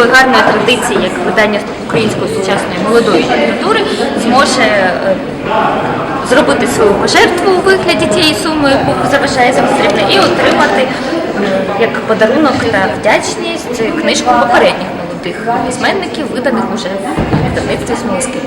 такої гарної традиції, як видання української сучасної молодої літератури, зможе е, зробити свою пожертву у вигляді тієї суми, яку заважає за і отримати е, як подарунок та вдячність книжку попередніх молодих письменників, виданих уже в видавництві Смолоскип.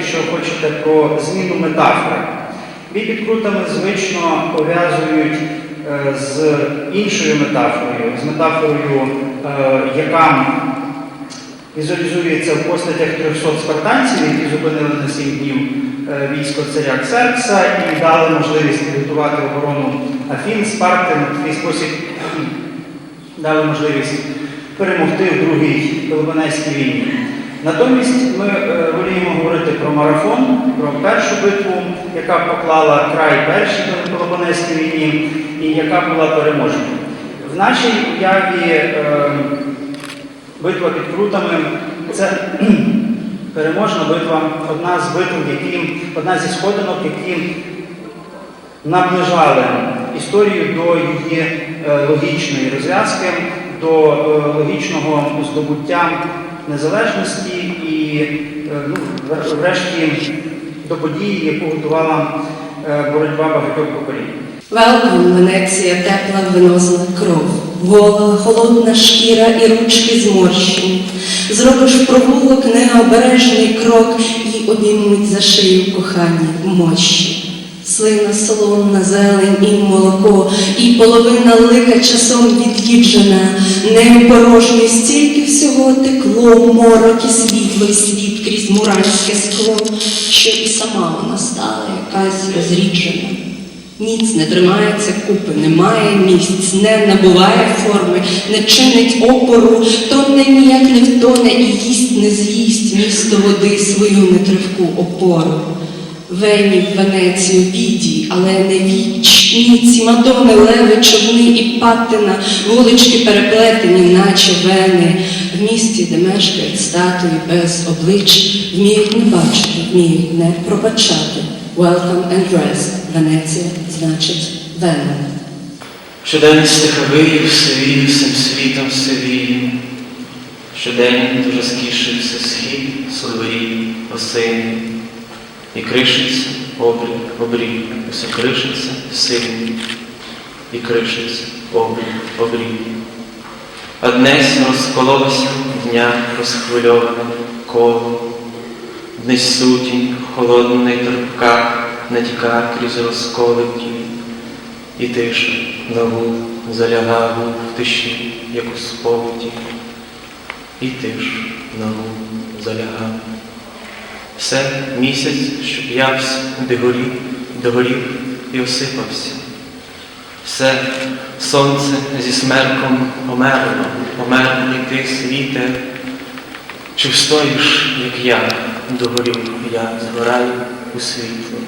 Якщо хочете, про зміну метафори. Бій крутами звично пов'язують е, з іншою метафорою, з метафорою, е, яка візуалізується в постатях 300 спартанців, які зупинили на 7 днів е, військо царя Ксеркса і дали можливість підготувати оборону Афін, Спарти, на такий спосіб дали можливість перемогти в другій Пелопонезькій війні. Натомість ми е, воліємо говорити про марафон, про першу битву, яка поклала край першій Пелопонезькій війні і яка була переможена. В нашій уяві е, Битва під крутами це переможна битва, одна з битв, які, одна зі сходинок, які наближали історію до її е, логічної розв'язки, до е, логічного здобуття незалежності і, е, ну, врешті, до події, яку готувала е, боротьба багатьох поколінь. Велком, Венеція, тепла виносна кров, гола, холодна шкіра і ручки зморщені. Зробиш в провулок необережний крок і обіймуть за шию кохання в мощі. Слина солонна, зелень і молоко, і половина лика часом від'їджена, не порожньо стільки всього текло, морок і світло, і світ крізь муранське скло, що і сама вона стала якась розріджена. Ніц не тримається купи, немає місць, не набуває форми, не чинить опору, тонне ніяк не втоне і їсть не з'їсть місто води свою нетривку опору. Вені в Венецію відій, але не віч, ніці, мадони, леви, човни і патина, вулички переплетені, наче вени, в місті, де мешкають статуї без облич, вміють не бачити, вміють не пробачати. Welcome and rest. Венеція значить Вена. Щодень стиховий всевію всім світом сивію, Щодень розкішився схід, сливарій, осинний, І кришиться обрій, обрій, усе кришиться сильний, і кришиться обрій, обрій. А днесь розкололося дня розхвильоване коло, Днесь сутінь, холодна й терпка, натіка крізь розколиті, і тиша нову залягала в тиші, як у сповіті, і тиша нову залягала. Все місяць, що п'явся, де горів, догорів і осипався. Все сонце зі смерком померло, і ти світе. Чи встоїш, як я, догорю, я згораю у світло?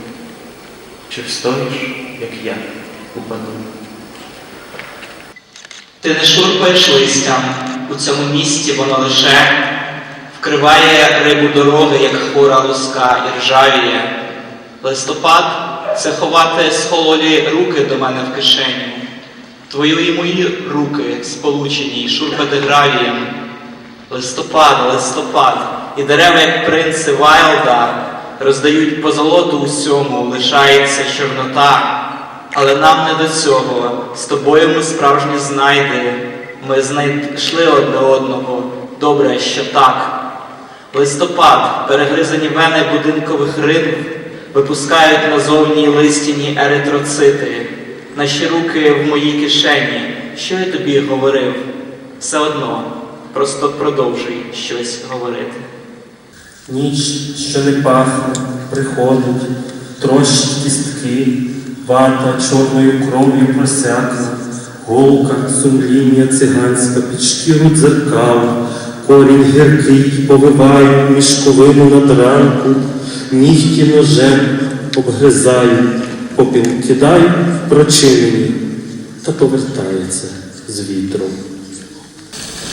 Чи встоїш, як я, упаду? Ти не шурпаєш листям, у цьому місті воно лише вкриває рибу дороги, як хвора луска і ржавіє. Листопад це ховати схололі руки до мене в кишеню. Твої і мої руки сполучені, шурпати гравієм. Листопад, листопад, і дерева, як принци Вайлда, роздають по золоту усьому, лишається чорнота. Але нам не до цього, з тобою ми справжні знайди. Ми знайшли одне одного. Добре, що так. Листопад, перегризані вени будинкових рин, випускають назовні листяні еритроцити. Наші руки в моїй кишені. Що я тобі говорив? Все одно, просто продовжуй щось говорити. Ніч, що не пахне, приходить, трощить кістки, вата чорною кров'ю просякла, голка, сумління циганська, під шкіру дзеркала, корінь гіркий повиваю мішковину над ранку, нігті ножем обгризаю, попіл кидаю в прочинені, та повертається з вітром.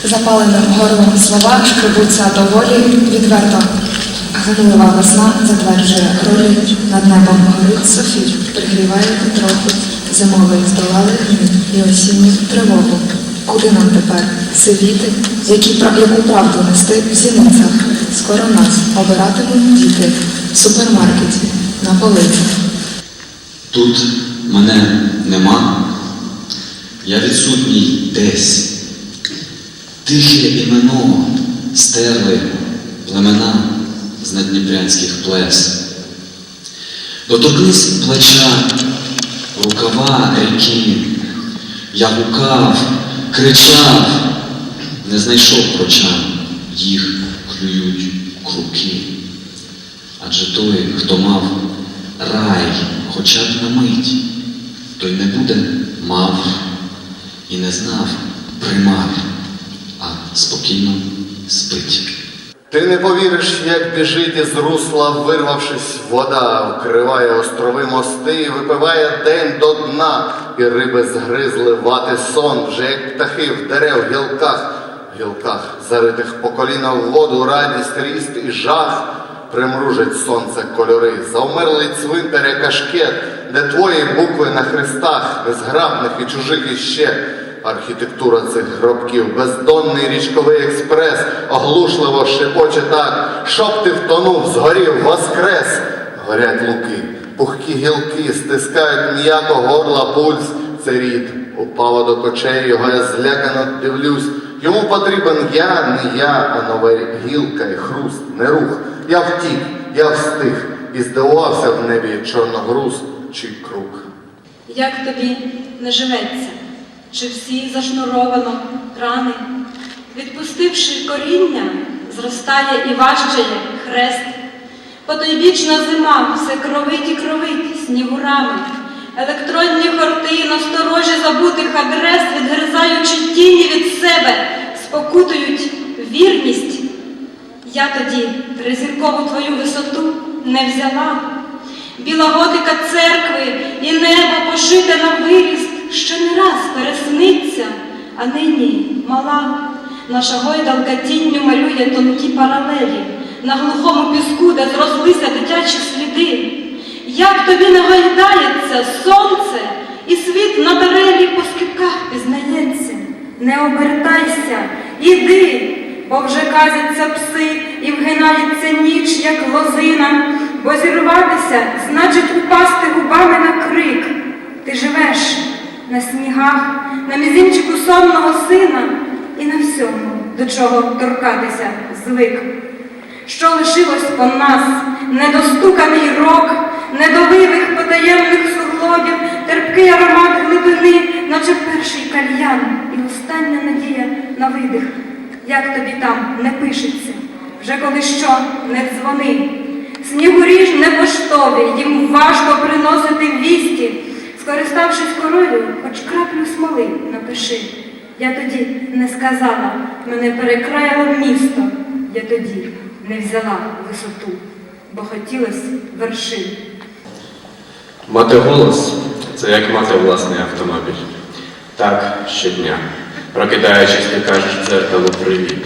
Запаленим горлом слова шкребуться доволі відверто. Гнилива весна затверджує ролі, над небом горить софір, пригріває потроху, зимовий здолали і осінню тривогу. Куди нам тепер сивіти, які, яку правду нести в зіницях? Скоро нас обиратимуть діти в супермаркеті на полицях. Тут мене нема, я відсутній десь. Тихе імено стерли племена з надніпрянських плес. Доторкнись плеча, рукава ріки, я гукав, кричав, не знайшов прочан, їх клюють круки. Адже той, хто мав рай хоча б на мить, той не буде мав і не знав, приймав, а спокійно спить. Ти не повіриш, як біжить із русла, вирвавшись, вода, вкриває острови мости, випиває день до дна, і риби згризли вати сон, вже як птахи в дерев гілках, гілках, заритих по коліна в воду, радість, ріст і жах, примружить сонце кольори, завмерлий цвинтар, як кашкет, де твої букви на хрестах, незграбних і чужих іще. Архітектура цих гробків, бездонний річковий експрес, оглушливо шепоче так, щоб ти втонув, згорів, воскрес. Горять луки, пухкі гілки, стискають м'яко горла пульс. Це рід упало до кочей, його я злякано дивлюсь. Йому потрібен я, не я, а нове гілка і хруст, не рух. Я втік, я встиг і здивувався в небі чорногруз чи круг. Як тобі не живеться? Чи всі зашнуровано рани? Відпустивши коріння, зростає і важчає хрест. Потойбічна зима все кровить і кровить снігурами. Електронні хорти насторожі забутих адрес, відгризаючи тіні від себе, спокутують вірність. Я тоді тризіркову твою висоту не взяла. Біла готика церкви і небо пошите на виріст, ще не раз пересниться, а нині мала. Наша гойдалка тінню малює тонкі паралелі на глухому піску, де зрослися дитячі сліди. Як тобі не гойдається сонце, і світ на дарелі по скипках пізнається. Не обертайся, іди, бо вже казяться пси, і вгинається ніч, як лозина, бо зірватися значить упасти губами на крик. Ти живеш на снігах, на мізинчику сонного сина і на всьому, до чого торкатися звик. Що лишилось по нас, недостуканий рок, недовивих потаємних суглобів, терпкий аромат глибини, наче перший кальян і остання надія на видих. Як тобі там не пишеться, вже коли що не дзвони. Снігурі ж не поштові, їм важко приносити вісті. Скориставшись корою, хоч краплю смоли напиши. Я тоді не сказала, мене перекраяло місто. Я тоді не взяла висоту, бо хотілося вершин. Мати голос це як мати власний автомобіль. Так, щодня. Прокидаючись, ти кажеш дзеркалу привіт.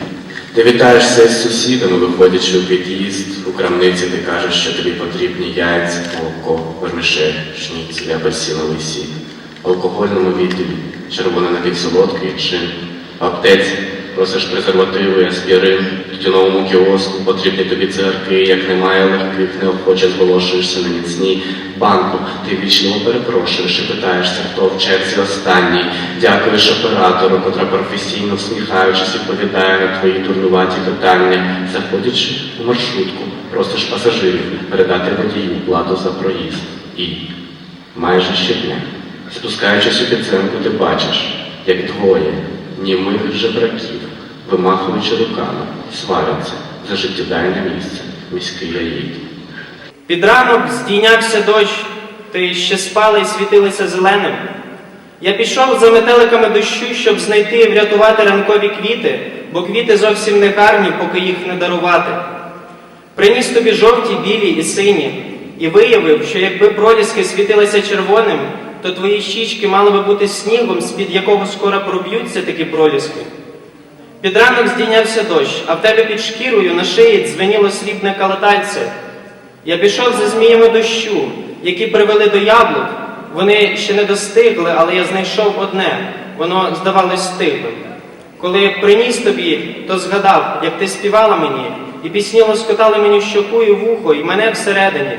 Ти вітаєшся з сусідами, виходячи у під'їзд, у крамниці ти кажеш, що тобі потрібні яйця, молоко, вермишель, шніцель, апельсиновий сік. Алкогольному відділі червоний напівсолодкий чин, аптеці Просиш презервативи, аспірин, тютюновому кіоску, потрібні тобі цигарки, як немає легких, неохоче зголошуєшся на міцні. Банку, ти вічливо перепрошуєш і питаєшся, хто в черзі останній. Дякуєш оператору, котра професійно всміхаючись відповідає на твої турнуваті питання. Заходячи у маршрутку, просиш пасажирів передати водію плату за проїзд. І майже щодня, спускаючись у підземку, ти бачиш, як двоє німих жебраків, вимахуючи руками, сваряться за життєдайне місце, міський аїд. Під ранок здійнявся дощ, ти ще спала і світилися зеленим. Я пішов за метеликами дощу, щоб знайти і врятувати ранкові квіти, бо квіти зовсім не гарні, поки їх не дарувати. Приніс тобі жовті, білі і сині, і виявив, що якби проліски світилися червоним, то твої щічки мали би бути снігом, з-під якого скоро проб'ються такі проліски. Під ранок здійнявся дощ, а в тебе під шкірою на шиї дзвеніло срібне калатальце. Я пішов за зміями дощу, які привели до яблук. Вони ще не достигли, але я знайшов одне. Воно здавалось стиглим. Коли приніс тобі, то згадав, як ти співала мені, і пісні лоскотали мені щоку і вухо, і мене всередині.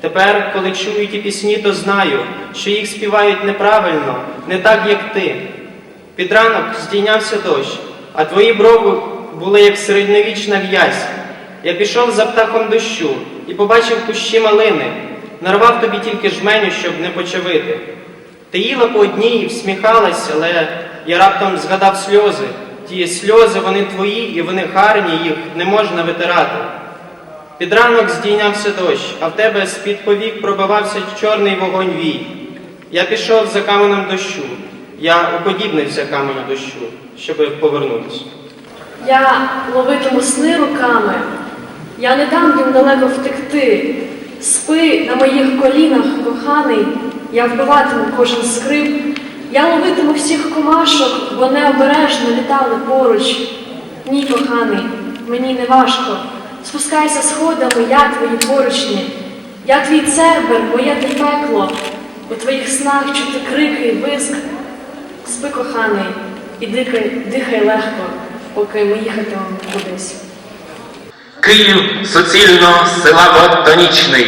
Тепер, коли чую ті пісні, то знаю, що їх співають неправильно, не так, як ти. Під ранок здійнявся дощ, а твої брови були як середньовічна в'язь. Я пішов за птахом дощу і побачив кущі малини, нарвав тобі тільки жменю, щоб не почавити. Ти їла по одній і всміхалась, але я раптом згадав сльози. Ті сльози, вони твої, і вони гарні, їх не можна витирати. Під ранок здійнявся дощ, а в тебе з-під повік пробивався чорний вогонь вій. Я пішов за каменем дощу. Я уподібнився каменю дощу, щоб повернутися. Я ловитиму сни руками, я не дам їм далеко втекти. Спи на моїх колінах, коханий, я вбиватиму кожен скрип. Я ловитиму всіх комашок, бо необережно літали поруч. Ні, коханий, мені не важко. Спускайся сходами, я твої поручні. Я твій цербер, моє ти пекло. У твоїх снах чути крики і виск. Спи, коханий, і дихай, дихай легко, поки ми їхатимемо кудись. Київ суцільно села Водонічний.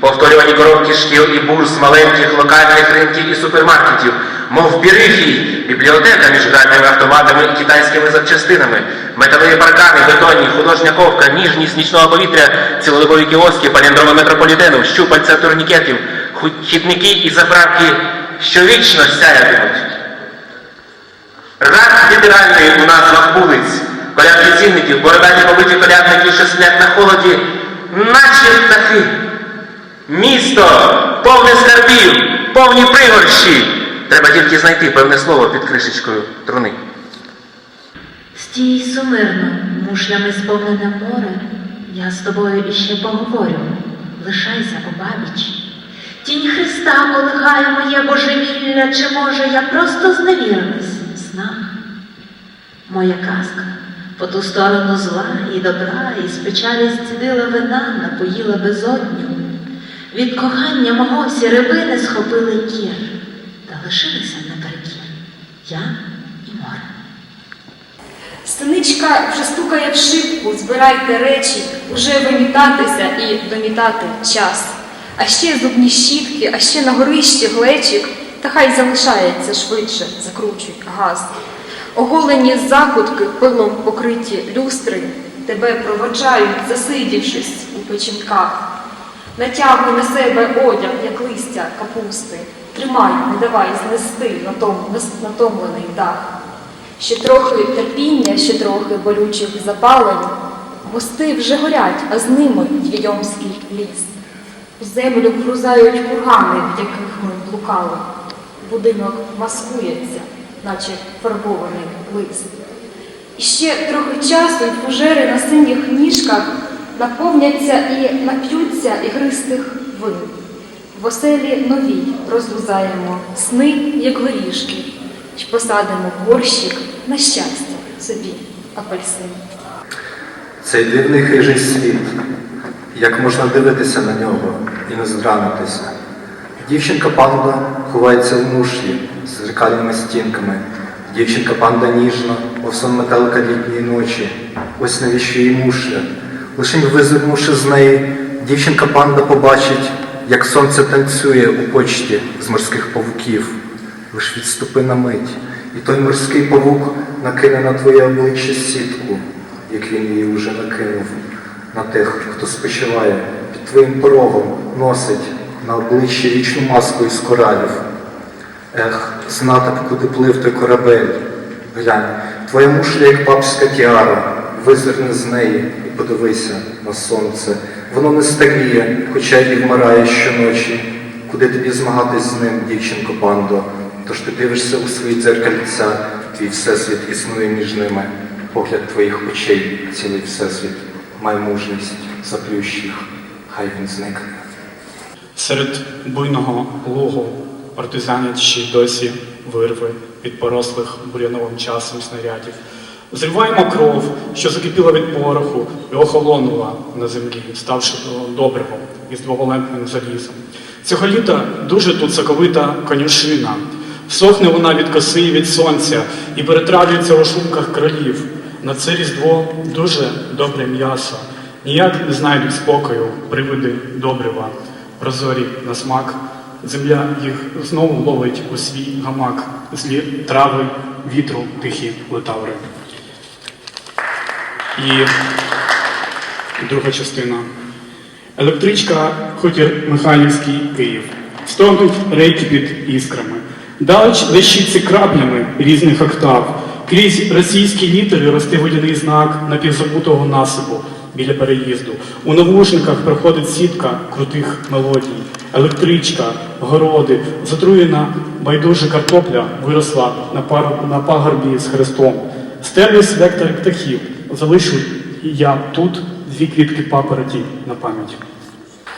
Повторювані коробки шкіл і бурс маленьких локальних ринків і супермаркетів, мов бірифій, бібліотека між гральними автоматами і китайськими запчастинами, металеві паркани, бетонні, художня ковка, ніжність нічного повітря, цілодобові кіоски, паліндроми метрополітену, щупальця турнікетів, хідники і заправки, що вічно сяятимуть. Рак літеральний у назвах вулиць, колядки цінників, бородаті побиті колядники, що сидять на холоді, наче птахи. Місто повне скарбів, повні пригорщі. Треба тільки знайти певне слово під кришечкою труни. Стій сумирно, мушлями сповнене море, я з тобою іще поговорю, лишайся обабіч. Тінь Христа колихає моє божевілля, чи може я просто зневірилась снах? Моя казка по ту сторону зла і добра, і з печалі зцідила вина, напоїла безодню. Від кохання мого всі рибини схопили кір, та лишилися наперекір я і море. Станичка вже стукає в шибку, збирайте речі, уже вимітатися і домітати час. А ще зубні щітки, а ще на горищі глечик, та хай залишається швидше, закручуй газ. Оголені закутки пилом покриті люстри, тебе проводжають, засидівшись у печінках. Натягуй на себе одяг, як листя капусти, тримай, не давай знести натом, натомлений дах. Ще трохи терпіння, ще трохи болючих запалень. Мости вже горять, а з ними Двійомський ліс. У землю вгрузають кургани, в яких ми блукали. Будинок маскується, наче фарбований лист. І ще трохи часу і фужери на синіх ніжках наповняться і нап'ються ігристих вин. В оселі новій розлузаємо сни, як горішки, й посадимо горщик на щастя собі апельсин. Цей дивний хижий світ, як можна дивитися на нього і не здранитися. Дівчинка панда ховається в мушлі з зеркальними стінками, Дівчинка панда ніжна, мов сон метелика літньої ночі. Ось навіщо їй мушля. Лишень визирнувши з неї, дівчинка панда побачить, як сонце танцює у почті з морських павуків. Лиш відступи на мить, і той морський павук накине на твоє обличчя сітку, як він її уже накинув на тих, хто спочиває під твоїм порогом, носить на обличчі вічну маску із коралів. Ех, знати куди плив той корабель. Глянь, твоя мушля, як папська тіара, визирни з неї і подивися на сонце. Воно не старіє, хоча й вмирає щоночі. Куди тобі змагатись з ним, дівчинко пандо? Тож ти дивишся у свої дзеркальця, твій всесвіт існує між ними. Погляд твоїх очей, цілий всесвіт, май мужність, заплющ їх, хай він зникне. Серед буйного лугу партизанять й досі вирви від порослих буряновим часом снарядів. Зриваємо кров, що закипіла від пороху і охолонула на землі, ставши добривом із двоголентним залізом. Цього літа дуже тут соковита конюшина. Всохне вона від коси і від сонця і перетравлюється у шлунках кролів. На це різдво дуже добре м'ясо. Ніяк не знайдуть спокою привиди добрива, прозорі на смак. Земля їх знову ловить у свій гамак, злі трави, вітру, тихі летаври. І друга частина. Електричка, хутір Михайлівський, Київ. Стогнуть рейки під іскрами. Далеч лещиться краплями різних октав. Крізь російські літери росте водяний знак напівзабутого насипу біля переїзду. У навушниках проходить сітка крутих мелодій. Електричка, городи, затруєна байдужа картопля виросла на, пар... на пагорбі з хрестом. Стерлись вектори птахів. Залишу я тут дві квітки папороті на пам'ять.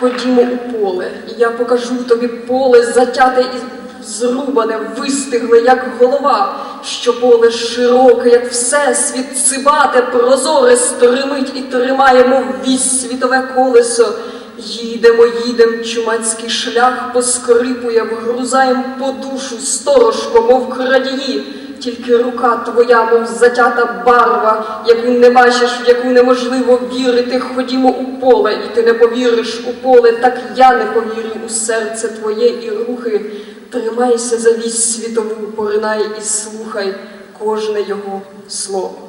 Ходімо у поле, і я покажу тобі поле затяте і зрубане, вистигле, як голова, що поле широке, як всесвіт, цибате, прозоре, стримить і тримає, мов вісь світове колесо. Їдемо, їдем, чумацький шлях поскрипує, вгрузаєм по душу сторожко, мов крадії. Тільки рука твоя, мов затята барва, яку не бачиш, в яку неможливо вірити. Ходімо у поле, і ти не повіриш у поле, так я не повірю у серце твоє і рухи. Тримайся за вість світову, поринай і слухай кожне його слово.